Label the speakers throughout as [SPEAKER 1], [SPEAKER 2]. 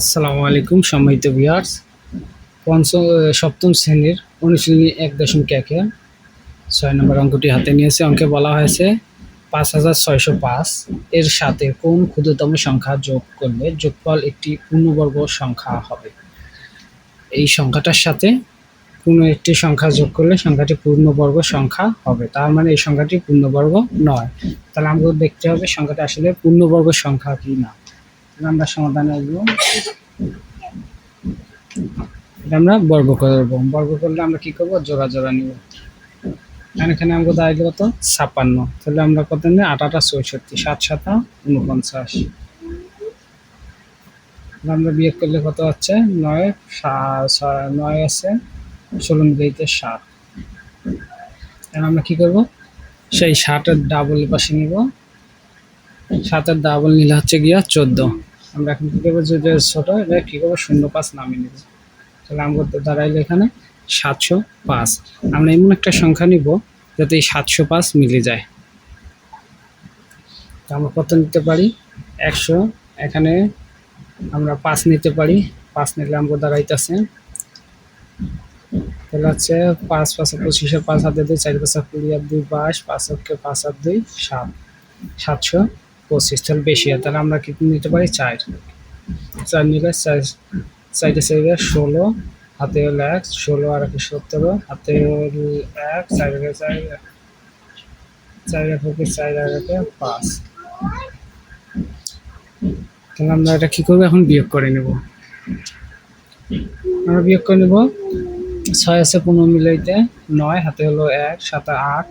[SPEAKER 1] আসসালামু আলাইকুম, সম্মানিত ভিউয়ার্স পঞ্চম সপ্তম শ্রেণির অনুশীলনী এক দশমিক একে। ছয় নম্বর অঙ্কটি হাতে নিয়েছে। অঙ্কে বলা হয়েছে, পাঁচ হাজার ছয়শো পাঁচ এর সাথে কোন ক্ষুদ্রতম সংখ্যা যোগ করলে যোগফল একটি পূর্ণবর্গ সংখ্যা হবে? এই সংখ্যাটার সাথে কোনো একটি সংখ্যা যোগ করলে সংখ্যাটি পূর্ণবর্গ সংখ্যা হবে। তার মানে এই সংখ্যাটি পূর্ণবর্গ নয়। তাহলে আমাকে দেখতে হবে সংখ্যাটা আসলে পূর্ণবর্গ সংখ্যা কি না। আমরা সমাধানে আসব। এটা আমরা বর্গ করব। বর্গ করলে আমরা কি করব? জোড়া জোড়া নিব। এখানে আমাকে দাঁড়িয়ে কত? ছাপ্পান্ন। তাহলে আমরা কত নিই আট আটা চৌষট্টি। সাত সাতা উনপঞ্চাশ আমরা বিয়োগ করলে কত হচ্ছে? নয় নয় আছে। ষোলো মিলিতে সাত। আমরা কি করব? সেই ষাটের ডাবল পাশে নিব। সাতের ডাবল নিলে হচ্ছে গিয়া চোদ্দ। আমরা এখন কি করব? যে ছোট, এটা কি করব? শূন্য পাঁচ নামিয়ে নিব। তাহলে আমরা তো দাঁড়াইলে এখানে সাতশো পাঁচ। আমরা এমন একটা সংখ্যা নিব যাতে এই সাতশো পাঁচ মিলে যায়। তো আমরা কত নিতে পারি? একশো। এখানে আমরা পাঁচ নিতে পারি। পাঁচ নিলে আমাকে দাঁড়াইতেছে। তাহলে হচ্ছে পাঁচ পাঁচ পঁচিশের পাঁচ হাতে দুই, চার পাঁচ কুড়ি আর দুই, বাইশ, পাঁচ হচ্ছে পাঁচ আর দুই, সাত। সাতশো পঁচিশ তাহলে বেশি হয়, তাহলে আমরা কি নিতে পারি? চার। চার নিলে চার, চারটে ষোলো, হাতে হলো এক, ষোলো আর একে সতেরো হাতে হলো এক, চার চার চার চার পাঁচ। তাহলে আমরা এটা কি করব? এখন বিয়োগ করে নেব। আমরা বিয়োগ করে নেব। ছয় আছে পনেরো মিলাইতে নয়, হাতে হলো এক, সাত আট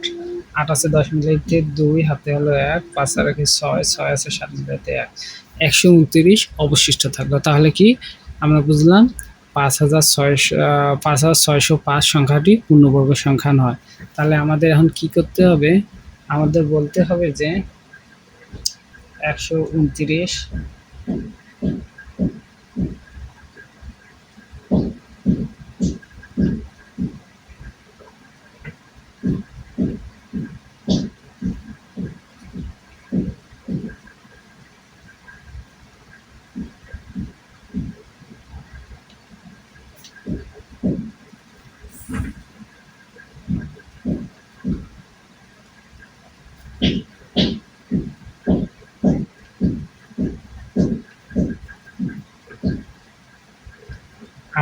[SPEAKER 1] আট আছে, দশ মিলাইতে দুই হাতে হলো এক, পাঁচ আর একে ছয় ছয় আছে, সাত মিলাইতে এক। একশো উনত্রিশ অবশিষ্ট থাকল। তাহলে কি? আমরা বুঝলাম পাঁচ হাজার ছয়শো পাঁচ হাজার ছয়শো পাঁচ সংখ্যাটি পূর্ণবর্গ সংখ্যা নয়। তাহলে আমাদের এখন কি করতে হবে? আমাদের বলতে হবে যে একশো উনত্রিশ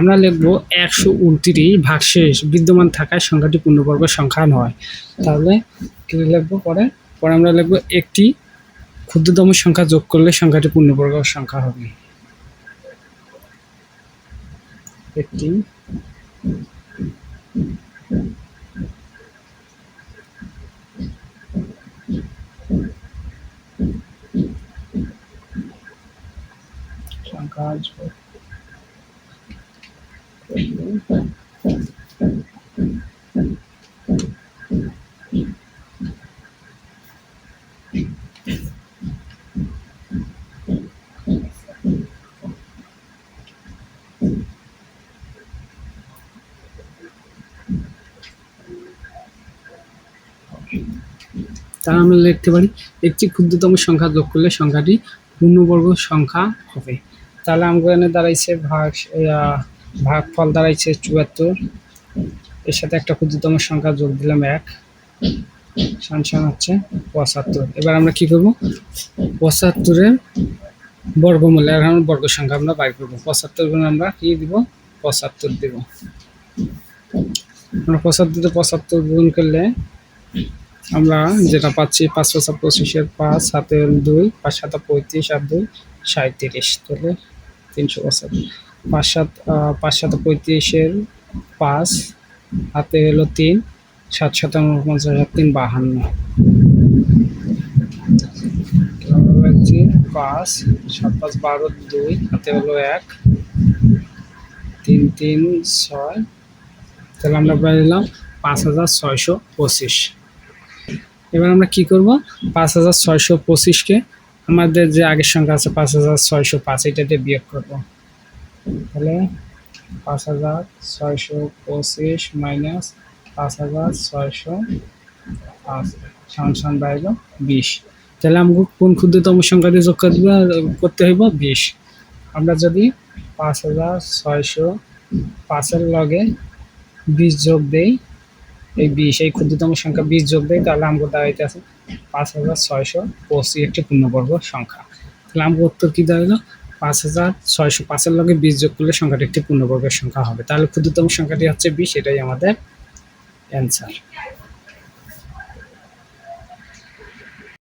[SPEAKER 1] আমরা লিখব একশো উনত্রিশ ভাগশেষ বিদ্যমান থাকায় সংখ্যাটি পূর্ণবর্গ সংখ্যা নয়। তাহলে কি লিখব পরে? পরে আমরা লিখব একটি ক্ষুদ্রতম সংখ্যা যোগ করলে সংখ্যাটি পূর্ণবর্গ সংখ্যা হবে। একটি সংখ্যা তাহলে আমরা লিখতে পারি, একটি ক্ষুদ্রতম সংখ্যা যোগ করলে সংখ্যাটি পূর্ণবর্গ সংখ্যা হবে। তাহলে আমাকে এখানে দাঁড়াইছে ভাগ ভাগফল দাঁড়াইছে চুয়াত্তর। এর সাথে একটা ক্ষুদ্রতম সংখ্যা যোগ দিলাম এক। সমান হচ্ছে পঁচাত্তর। এবার আমরা কি করব? পঁচাত্তরের বর্গমূল এখন বর্গ সংখ্যা আমরা বাইর করব। পঁচাত্তর গুণ আমরা কি দিব? পঁচাত্তর দিব। আমরা পঁচাত্তর পঁচাত্তর গুণ করলে আমরা যেটা পাচ্ছি পাঁচ পাঁচা পঁচিশের পাঁচ, সাতের দুই, পাঁচ সাতা পঁয়ত্রিশ আর দুই সাঁত্রিশ তাহলে তিনশো পঁচাত্তর। পাঁচ সাত পাঁচ সাতা পঁয়ত্রিশের পাঁচ, হাতে হলো তিন, সাত সাত পঞ্চাশ আর তিন বাহান্ন। পাঁচ, সাত পাঁচ বারো দুই, হাতে হলো এক, তিন তিন ছয়। তাহলে আমরা পেলাম পাঁচ হাজার ছয়শো পঁচিশ। এবার আমরা কি করব? পাঁচ হাজার ছয়শো পঁচিশকে আমাদের যে আগের সংখ্যা আছে পাঁচ হাজার ছয়শো পাঁচ এটা দিয়ে বিয়োগ করব। তাহলে পাঁচ হাজার ছয়শো পঁচিশ মাইনাস পাঁচ হাজার ছয়শো পাঁচ সমান বাইরে বিশ। তাহলে আমাকে কোন ক্ষুদ্রতম সংখ্যাটি যোগ করতে হইব বিশ। আমরা যদি পাঁচ হাজার ছয়শো পাঁচের লগে বিশ যোগ দেই, এই বিশ, এই ক্ষুদ্রতম সংখ্যা বিশ যোগ দেই, তাহলে আমাকে দাঁড়াইতে আছে পাঁচ হাজার ছয়শো পঁচিশ, একটি পূর্ণবর্গ সংখ্যা। তাহলে আমাকে উত্তর কী দাঁড়াল পাঁচ হাজার ছয়শো পাঁচের লগে বিশ যোগ করলে সংখ্যাটি একটি পূর্ণবর্গের সংখ্যা হবে। তাহলে ক্ষুদ্রতম সংখ্যাটি হচ্ছে বিশ, এটাই আমাদের অ্যান্সার